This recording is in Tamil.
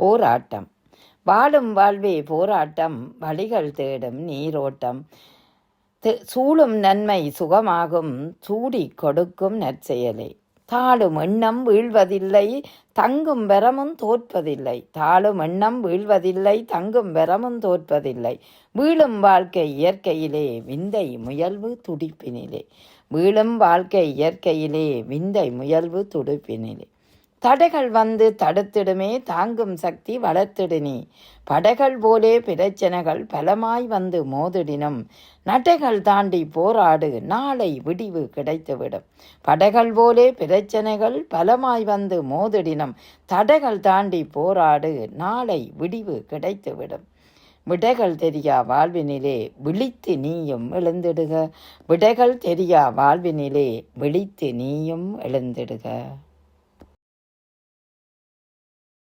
போராட்டம். வாழும் வாழ்வே போராட்டம் வழிகள் தேடும் நீரோட்டம். சூழும் நன்மை சுகமாகும் சூடி கொடுக்கும் நற்செயலே. தாழும் எண்ணம் வீழ்வதில்லை தங்கும் வரமும் தோற்பதில்லை. தாழும் எண்ணம் வீழ்வதில்லை தங்கும் வரமும் தோற்பதில்லை. வீழும் வாழ்க்கை இயற்கையிலே விந்தை முயல்வு துடிப்பினிலே. வீழும் வாழ்க்கை இயற்கையிலே விந்தை முயல்வு துடிப்பினிலே. தடைகள் வந்து தடுத்திடுமே தாங்கும் சக்தி வளர்த்திடுனி படைகள் போலே பிரச்சனைகள் பலமாய் வந்து மோதிடினும் நடைகள் தாண்டி போராடு நாளை விடிவு கிடைத்துவிடும். படைகள் போலே பிரச்சனைகள் பலமாய் வந்து மோதிடினும் தடைகள் தாண்டி போராடு நாளை விடிவு கிடைத்துவிடும். விடைகள் தெரியா வாழ்வினிலே விழித்து நீயும் எழுந்திடுக. விடைகள் தெரியா வாழ்வினிலே விழித்து நீயும் எழுந்திடுக.